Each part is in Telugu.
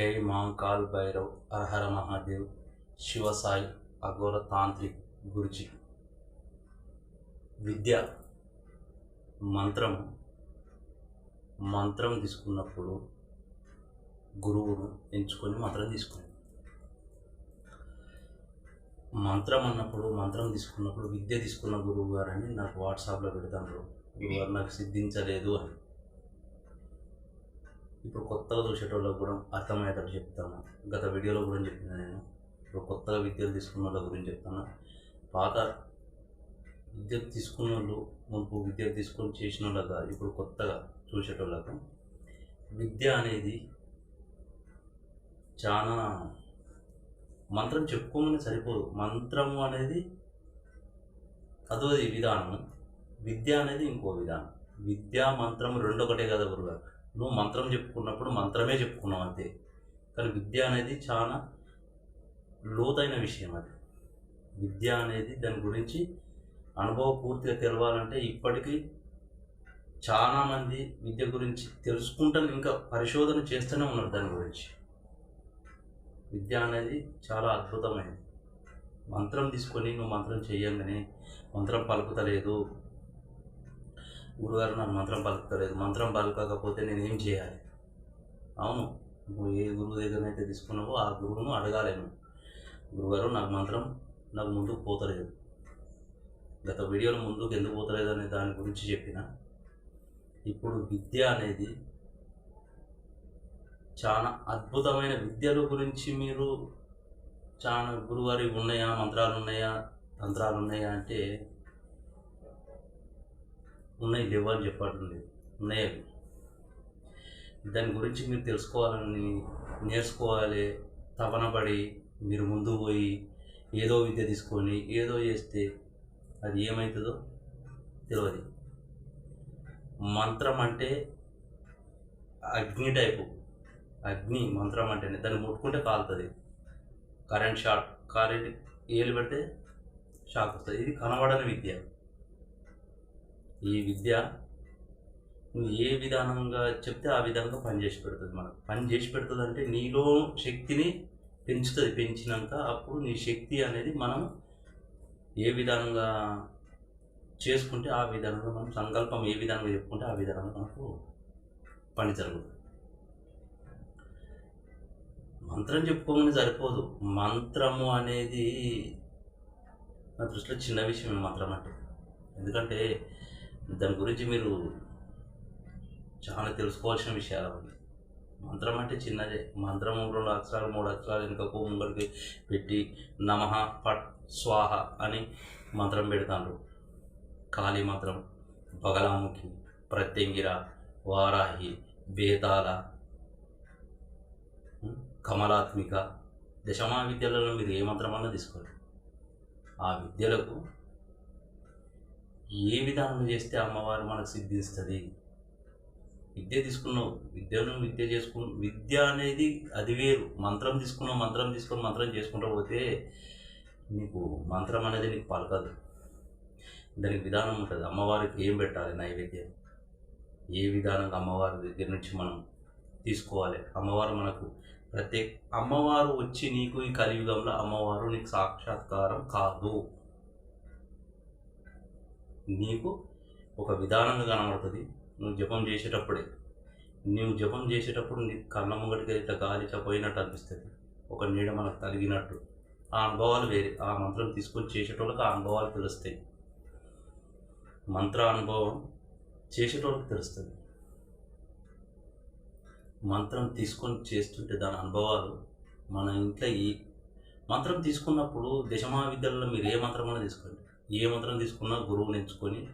జై మాంకాల్ భైరవ్. అర్హర మహాదేవ్. శివసాయి అఘోర తాంత్రిక్ గురుజీ. విద్య మంత్రం. మంత్రం తీసుకున్నప్పుడు గురువును ఎంచుకొని మంత్రం తీసుకుని మంత్రం అన్నప్పుడు మంత్రం తీసుకున్నప్పుడు విద్య తీసుకున్న గురువు గారని నాకు వాట్సాప్లో పెడతాను గురువు గారు నాకు సిద్ధించలేదు అని. ఇప్పుడు కొత్తగా చూసేటోళ్ళకి కూడా అర్థమయ్యేటట్టు చెప్తాను. గత వీడియోలో కూడా చెప్పిన నేను. ఇప్పుడు కొత్తగా విద్యలు తీసుకున్న వాళ్ళ గురించి చెప్తాను. పాత విద్య తీసుకున్న వాళ్ళు మునుపు విద్య తీసుకొని చేసిన వాళ్ళకి ఇప్పుడు కొత్తగా చూసేటోళ్ళకు విద్య అనేది చాలా మంత్రం చెప్పుకోమని సరిపోదు. మంత్రం అనేది అదోది విధానం విద్య అనేది ఇంకో విధానం. విద్య మంత్రం రెండొకటే కదా గురుగారు. నువ్వు మంత్రం చెప్పుకున్నప్పుడు మంత్రమే చెప్పుకున్నావు అంతే. కానీ విద్య అనేది చాలా లోతైన విషయం అది. విద్య అనేది దాని గురించి అనుభవం పూర్తిగా తెలవాలంటే ఇప్పటికీ చాలామంది విద్య గురించి తెలుసుకుంటాను ఇంకా పరిశోధన చేస్తూనే ఉన్నారు దాని గురించి. విద్య అనేది చాలా అద్భుతమైనది. మంత్రం తీసుకొని నువ్వు మంత్రం చేయంగానే మంత్రం పలుకుతలేదు గురుగారు నాకు మంత్రం పలకలేదు మంత్రం పలకకపోతే నేను ఏం చేయాలి? అవును నువ్వు ఏ గురువు దగ్గరనైతే తీసుకున్నావో ఆ గురువును అడగాలేను గురుగారు నాకు మంత్రం నాకు ముందుకు పోతలేదు. గత వీడియోలో ముందుకు ఎందుకు పోతలేదు అనే దాని గురించి చెప్పిన. ఇప్పుడు విద్య అనేది చాలా అద్భుతమైన విద్యల గురించి మీరు చాలా గురువారి ఉన్నాయా మంత్రాలు ఉన్నాయా తంత్రాలు ఉన్నాయా అంటే ఉన్నాయి లేవు అని చెప్పడం లేదు. ఉన్నాయి అవి. దాని గురించి మీరు తెలుసుకోవాలని నేర్చుకోవాలి తపనపడి మీరు ముందు పోయి ఏదో విద్య తీసుకొని ఏదో చేస్తే అది ఏమవుతుందో తెలియదు మంత్రం అంటే అగ్ని టైపు. అగ్ని మంత్రం అంటేనే దాన్ని ముట్టుకుంటే కాలుతుంది. కరెంట్ షాక్ కరెంట్ ఏలు పెడితే షాక్ వస్తుంది. ఇది కనబడని విద్య. ఈ విద్య నువ్వు ఏ విధానంగా చెప్తే ఆ విధంగా పనిచేసి పెడుతుంది మనకు. పని చేసి పెడుతుంది అంటే నీలో శక్తిని పెంచుతుంది. పెంచినాక అప్పుడు నీ శక్తి అనేది మనం ఏ విధంగా చేసుకుంటే ఆ విధంగా మనం సంకల్పం ఏ విధంగా చెప్పుకుంటే ఆ విధంగా మనకు పని జరుగుతుంది. మంత్రం చెప్పుకోమని సరిపోదు. మంత్రము అనేది నా దృష్టిలో చిన్న విషయం మంత్రం అంటే. ఎందుకంటే దాని గురించి మీరు చాలా తెలుసుకోవాల్సిన విషయాలు అవి. మంత్రం అంటే చిన్నదే. మంత్రం రెండు అక్షరాలు మూడు అక్షరాలు వెనుకకు ముంగడికి పెట్టి నమః పట్ స్వాహ అని మంత్రం పెడతాను కాళీ మంత్రం బగలాముఖి ప్రత్యంగిర వారాహి బేతాల కమలాత్మిక దశమా విద్యలలో మీరు ఏ మంత్రం అన్నా తీసుకోండి. ఆ విద్యలకు ఏ విధానం చేస్తే అమ్మవారు మనకు సిద్ధిస్తుంది? విద్య తీసుకున్నావు విద్యను విద్య చేసుకు విద్య అనేది అది వేరు. మంత్రం తీసుకున్నావు మంత్రం తీసుకొని మంత్రం చేసుకుంటూ పోతే నీకు మంత్రం అనేది నీకు పలకదు. దానికి విధానం ఉంటుంది. అమ్మవారికి ఏం పెట్టాలి? నైవేద్యం. ఏ విధానంగా అమ్మవారి దగ్గర నుంచి మనం తీసుకోవాలి? అమ్మవారు మనకు ప్రత్యేక అమ్మవారు వచ్చి నీకు ఈ కలియుగంలో అమ్మవారు నీకు సాక్షాత్కారం కాదు. నీకు ఒక విధానంగా కనబడుతుంది. నువ్వు జపం చేసేటప్పుడే. నువ్వు జపం చేసేటప్పుడు నీ కళ్ళ ముంగటికి ఇట్లా గాలి ఇట్లా పోయినట్టు అనిపిస్తుంది. ఒక నీడ మనకు తలిగినట్టు ఆ అనుభవాలు వేరే. ఆ మంత్రం తీసుకొని చేసేటోళ్ళకి ఆ అనుభవాలు తెలుస్తాయి. మంత్ర అనుభవం చేసేటోళ్ళకి తెలుస్తుంది. మంత్రం తీసుకొని చేస్తుంటే దాని అనుభవాలు మన ఇంట్లో ఈ మంత్రం తీసుకున్నప్పుడు దశమా విద్యలలో మీరు ఏ మంత్రమైనా తీసుకోండి. ఏ మంత్రం తీసుకున్నా గురువుని ఎంచుకొని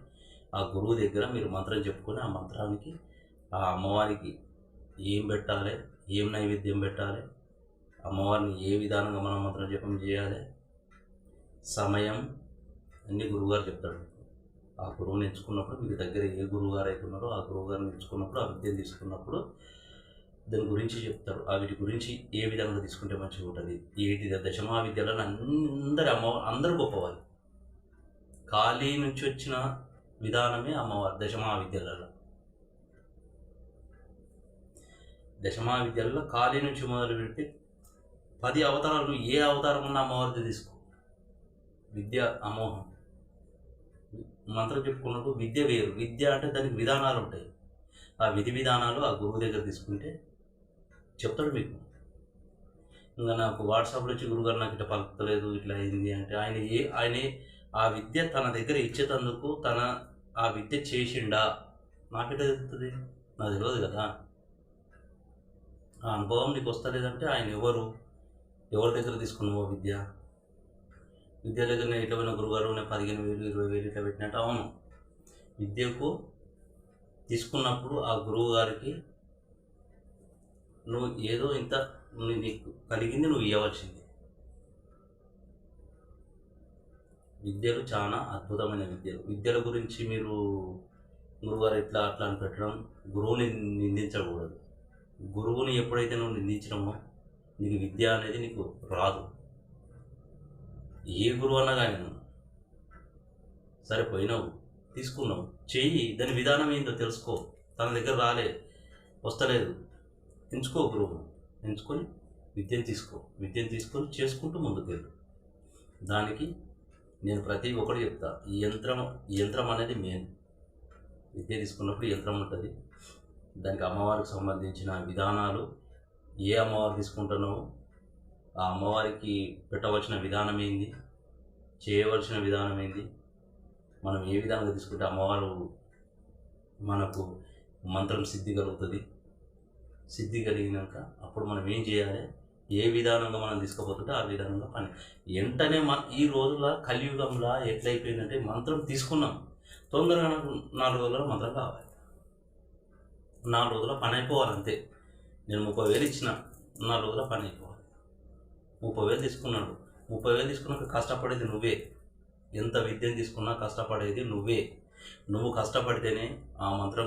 ఆ గురువు దగ్గర మీరు మంత్రం చెప్పుకొని ఆ మంత్రానికి ఆ అమ్మవారికి ఏం పెట్టాలి ఏం నైవేద్యం పెట్టాలి అమ్మవారిని ఏ విధానంగా మనం మంత్రం జపం చేయాలి సమయం అన్ని గురువుగారు చెప్తాడు ఆ గురువుని ఎంచుకున్నప్పుడు మీ దగ్గర ఏ గురువుగారు అయితే ఉన్నారో ఆ గురువుగారిని ఎంచుకున్నప్పుడు ఆ విద్యను తీసుకున్నప్పుడు దాని గురించి చెప్తారు. ఆ వీటి గురించి ఏ విధంగా తీసుకుంటే మంచిగా ఉంటుంది? ఏటి దశమా విద్యలను అందరి అమ్మ అందరూ గొప్పవాళ్ళు. ఖాళీ నుంచి వచ్చిన విధానమే అమ్మవారి దశమా విద్యలలో దశమా విద్యలలో ఖాళీ నుంచి మొదలు పెడితే పది అవతారాలు ఏ అవతారం ఉన్న అమ్మవారిది తీసుకో. విద్య అమోహం. మంత్రం చెప్పుకున్నట్టు విద్య వేరు. విద్య అంటే దానికి విధానాలు ఉంటాయి. ఆ విధి విధానాలు ఆ గురువు దగ్గర తీసుకుంటే చెప్తాడు మీకు. ఇంకా నాకు వాట్సాప్లో వచ్చి గురుగారు నాకు ఇట్లా పలుకుతలేదు ఇట్లా అయింది అంటే ఆయన ఏ ఆయన ఆ విద్య తన దగ్గర ఇచ్చేటందుకు తన ఆ విద్య చేసిండా? నాకెట తెలుస్తుంది నాకు తెలియదు కదా. ఆ అనుభవం నీకు వస్తలేదంటే ఆయన ఎవరు? ఎవరి దగ్గర తీసుకున్నావు విద్య? విద్య దగ్గర నేను ఇట్లా పోయిన గురుగారు? నేను పదిహేను వేలు ఇరవై వేలు ఇట్లా పెట్టినట్టు? అవును. విద్యకు తీసుకున్నప్పుడు ఆ గురువు గారికి నువ్వు ఏదో ఇంత నీకు కలిగింది నువ్వు ఇవ్వవలసింది విద్యలు చాలా అద్భుతమైన విద్యలు. విద్యల గురించి మీరు గురుగారు ఇట్లా అట్లా అని పెట్టడం గురువుని నిందించకూడదు. గురువుని ఎప్పుడైతే నువ్వు నిందించడమో నీకు విద్య అనేది నీకు రాదు. ఏ గురువు అన్నా కానీ సరే పోయినావు తీసుకున్నావు చెయ్యి దాని విధానం ఏంటో తెలుసుకో. తన దగ్గర రాలే వస్తలేదు. ఎంచుకో గురువు ఎంచుకొని విద్యను తీసుకో. విద్యను తీసుకొని చేసుకుంటూ ముందుకు వెళ్ళు దానికి నేను ప్రతి ఒక్కరు చెప్తా. ఈ యంత్రం ఈ యంత్రం అనేది మెయిన్ విద్య తీసుకున్నప్పుడు యంత్రం ఉంటుంది. దానికి అమ్మవారికి సంబంధించిన విధానాలు ఏ అమ్మవారు తీసుకుంటున్నావు ఆ అమ్మవారికి పెట్టవలసిన విధానం ఏంది? చేయవలసిన విధానం ఏంది? మనం ఏ విధంగా తీసుకుంటే అమ్మవారు మనకు మంత్రం సిద్ధి కలుగుతుంది? సిద్ధి కలిగినాక అప్పుడు మనం ఏం చేయాలి? ఏ విధానంగా మనం తీసుకోబోతుంటే ఆ విధానంగా పని. వెంటనే మన ఈ రోజుల కలియుగంలో ఎట్లయిపోయిందంటే మంత్రం తీసుకున్నాం. తొందరగా నాకు నాలుగు రోజుల మంత్రం కావాలి. నాలుగు రోజుల పని అయిపోవాలి అంతే. నేను ముప్పై వేలు ఇచ్చిన నాలుగు రోజుల పని అయిపోవాలి. ముప్పై వేలు తీసుకున్నాడు. ముప్పై వేలు తీసుకున్నాక కష్టపడేది నువ్వే. ఎంత విద్యను తీసుకున్నా కష్టపడేది నువ్వే. నువ్వు కష్టపడితేనే ఆ మంత్రం